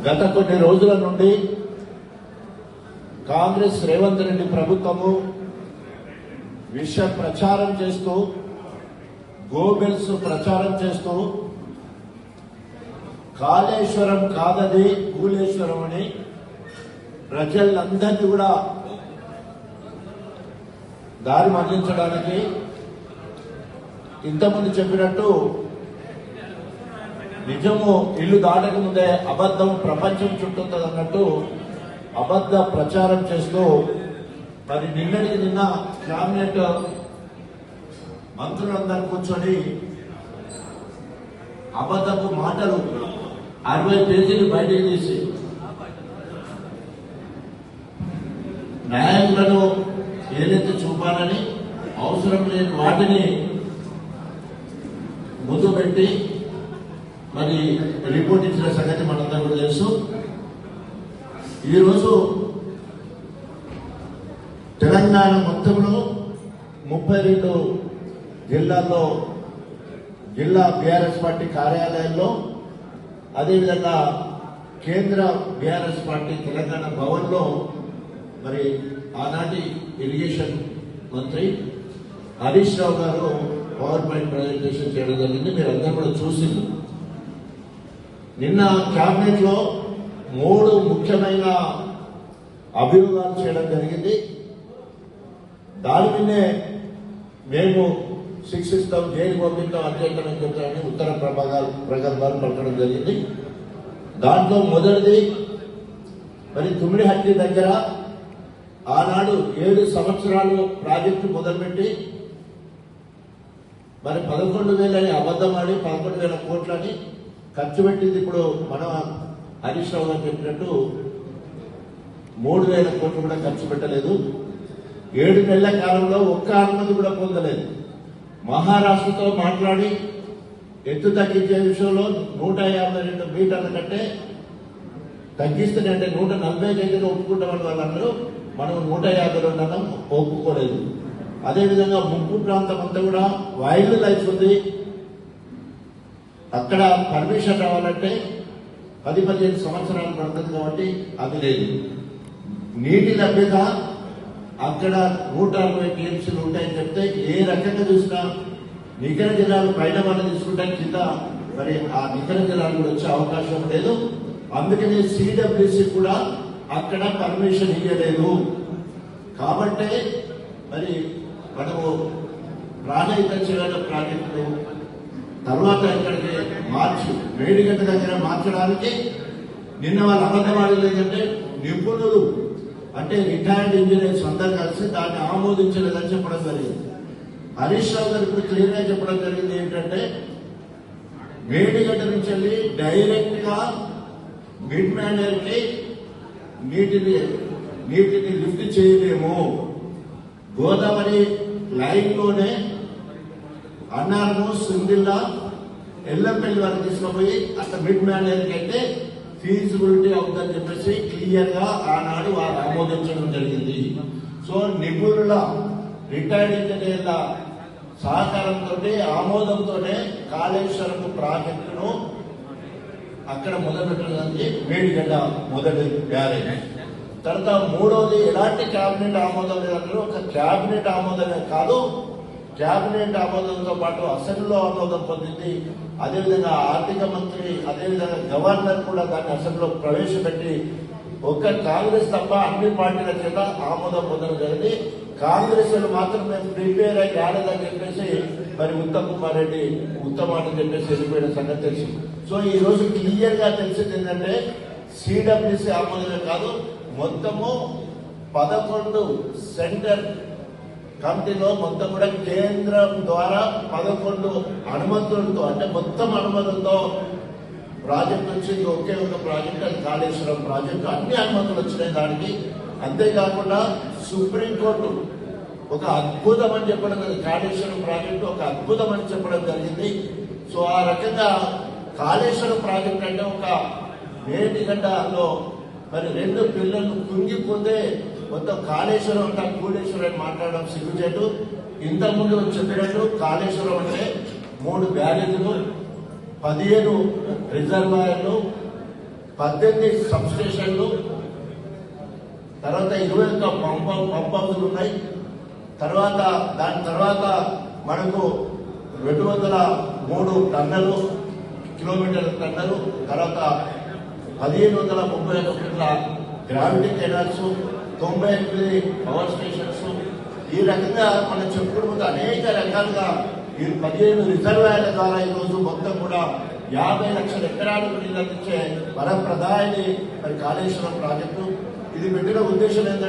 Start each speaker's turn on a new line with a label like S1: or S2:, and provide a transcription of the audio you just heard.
S1: గత కొన్ని రోజుల నుండి కాంగ్రెస్ రేవంత్ రెడ్డి ప్రభుత్వము విష ప్రచారం చేస్తూ గోబెల్స్ ప్రచారం చేస్తూ కాళేశ్వరం కాదది కూలేశ్వరం అని ప్రజలందరినీ కూడా దారి మళ్ళించడానికి ఇంతకుముందు చెప్పినట్టు నిజము ఇల్లు దాటక ముందే అబద్ధం ప్రపంచం చుట్టూతుంది అన్నట్టు అబద్ధ ప్రచారం చేస్తూ మరి నిన్నటికి నిన్న క్యాబినెట్ మంత్రులందరూ కూర్చొని అబద్ధపు మాటలు అరవై పేజీలు బయటకు తీసి న్యాయములను ఏదైతే చూపాలని అవసరం లేని వాటిని ముందు పెట్టి మరి రిపోర్ట్ ఇచ్చిన సంగతి మనందరూ కూడా తెలుసు. ఈరోజు తెలంగాణ మొత్తంలో ముప్పై రెండు జిల్లాల్లో జిల్లా బీఆర్ఎస్ పార్టీ కార్యాలయాల్లో అదేవిధంగా కేంద్ర బీఆర్ఎస్ పార్టీ తెలంగాణ భవన్లో మరి ఆనాటి ఇరిగేషన్ మంత్రి హరీష్ రావు గారు పవర్ పాయింట్ ప్రజెంటేషన్ చేయడం జరిగింది. మీరు అందరూ కూడా చూసింది నిన్న క్యాబినెట్లో లో మూడు ముఖ్యమైన అభియోగాలు చేయడం జరిగింది. దాని మీదే మేము శిక్షిస్తాం జైలు పంపిస్తాం అత్యంతరం చెప్తామని ఉత్తర ప్రభాగాలు ప్రగల్భాలు పలకడం జరిగింది. దాంట్లో మొదటిది మరి తుమ్మిడిహట్టి దగ్గర ఆనాడు ఏడు సంవత్సరాలు ప్రాజెక్టు మొదలుపెట్టి మరి పదకొండు వేలని అబద్ధం పదకొండు వేల కోట్లని ఖర్చు పెట్టింది ఇప్పుడు మన హరీష్ రావు గారు చెప్పినట్టు మూడు వేల కోట్లు కూడా ఖర్చు పెట్టలేదు. ఏడు నెలల కాలంలో ఒక్క అనుమతి కూడా పొందలేదు. మహారాష్ట్రతో మాట్లాడి ఎత్తు తగ్గించే విషయంలో నూట యాభై రెండు మీటర్ల కంటే తగ్గిస్తే అంటే నూట నలభై దగ్గర ఒప్పుకుంటామని వాళ్ళందరూ మనం నూట యాభై రెండు ఒప్పుకోలేదు. అదేవిధంగా ముంపు ప్రాంతం అంతా కూడా వైల్డ్ లైఫ్ ఉంది. అక్కడ పర్మిషన్ రావాలంటే పది పదిహేను సంవత్సరాలు పడుతుంది కాబట్టి అది లేదు. నీటి లభ్యత అక్కడ నూట అరవై టీఎంసీలు ఉంటాయని చెప్తే ఏ రకంగా చూసినా నికర జిల్లాలు పైన మనం తీసుకుంటే కింద మరి ఆ నికర జిల్లాలు కూడా వచ్చే అవకాశం లేదు. అందుకనే సిడబ్ల్యూసి కూడా అక్కడ పర్మిషన్ ఇవ్వలేదు కాబట్టే మరి మనము ప్రాణహిత చేయడం ప్రాజెక్టులు తర్వాత ఇక్కడికి మార్చి వేడిగడ్డ దగ్గర మార్చడానికి నిన్న వాళ్ళు అబద్ధం ఏంటంటే నిపుణులు అంటే రిటైర్డ్ ఇంజనీర్స్ అందరు కలిసి దాన్ని ఆమోదించలేదని చెప్పడం జరిగింది. హరీష్ రావు గారు ఇప్పుడు క్లియర్గా చెప్పడం జరిగింది ఏంటంటే వేడిగడ్డ నుంచి వెళ్ళి డైరెక్ట్గా మిడ్ మ్యానర్కి నీటిని నీటిని లిఫ్ట్ చేయలేము. గోదావరి లైన్లోనే అన్నారము సుందిల్లా ఎల్లంపల్లి వరకు తీసుకుపోయి అక్కడ మిడ్ మ్యానేజర్కి అయితే ఫీజిబిలిటీ అవుతుందని చెప్పేసి క్లియర్గా ఆనాడు వారు ఆమోదించడం జరిగింది. సో నిపుణుల రిటైర్డ్ ఇంజనీర్ల సహకారంతో ఆమోదంతో కాళేశ్వరం ప్రాజెక్టును అక్కడ మొదలుపెట్టడానికి వేడిగడ్డ మొదటి బ్యారేజ్. తర్వాత మూడవది ఎలాంటి క్యాబినెట్ ఆమోదం లేదంటారు ఒక క్యాబినెట్ ఆమోదమే కాదు కేబినెట్ ఆమోదంతో పాటు అసెంబ్లీలో ఆమోదం పొందింది. అదేవిధంగా ఆర్థిక మంత్రి అదేవిధంగా గవర్నర్ కూడా దాన్ని అసెంబ్లీలో ప్రవేశపెట్టి ఒక్క కాంగ్రెస్ తప్ప అన్ని పార్టీల చేత ఆమోదం పొందడం జరిగింది. కాంగ్రెస్ మాత్రం మేము ప్రిపేర్ అయ్యి రాలేదని చెప్పేసి మరి ఉత్తమ్ కుమార్ రెడ్డి ఉత్తమ్ అని చెప్పేసి వెళ్ళిపోయిన సంగతి తెలిసింది సో ఈ రోజు క్లియర్గా తెలిసింది ఏంటంటే సిడబ్ల్యూసి ఆమోదమే కాదు మొత్తము పదకొండు సెంటర్ కమిటీలో మొత్తం కూడా కేంద్రం ద్వారా పదకొండు అనుమతులతో అంటే మొత్తం అనుమతులతో ప్రాజెక్ట్ వచ్చింది ఒకే ఒక ప్రాజెక్ట్ అది కాళేశ్వరం ప్రాజెక్ట్ అన్ని అనుమతులు వచ్చినాయి దానికి అంతేకాకుండా సుప్రీంకోర్టు ఒక అద్భుతం అని చెప్పడం జరిగింది. కాళేశ్వరం ప్రాజెక్టు ఒక అద్భుతం అని చెప్పడం జరిగింది సో ఆ రకంగా కాళేశ్వరం ప్రాజెక్ట్ అంటే ఒక వేటిగడ్డలో మరి రెండు పిల్లలు కుంగిపోతే మొత్తం కాళేశ్వరం అంతా కూడేశ్వరం అని మాట్లాడడం సిగ్గుచేటు. ఇంతకుముందు చెప్పినట్టు కాళేశ్వరం అంటే మూడు బ్యారేజీలు పదిహేను రిజర్వాయర్లు పద్దెనిమిది సబ్ స్టేషన్లు తర్వాత ఇరవై ఒక్క పంప పంప్ ఉన్నాయి. తర్వాత దాని తర్వాత మనకు రెండు వందల మూడు టన్నులు కిలోమీటర్ల టన్నులు తర్వాత పదిహేను వందల ముప్పై ఒక్క గ్రావిటీ కెనాల్స్ తొంభై ఎనిమిది పవర్ స్టేషన్స్ ఈ రకంగా మనం చెప్పుకుంటూ అనేక రకాలుగా ఈ పదిహేను రిజర్వాయర్ల ద్వారా ఈరోజు మొత్తం కూడా యాభై లక్షల ఎకరాలకు నీళ్ళు అందించే వరప్రదాయని మరి కాళేశ్వరం ప్రాజెక్టు. ఇది పెట్టిన ఉద్దేశం ఏంటంటే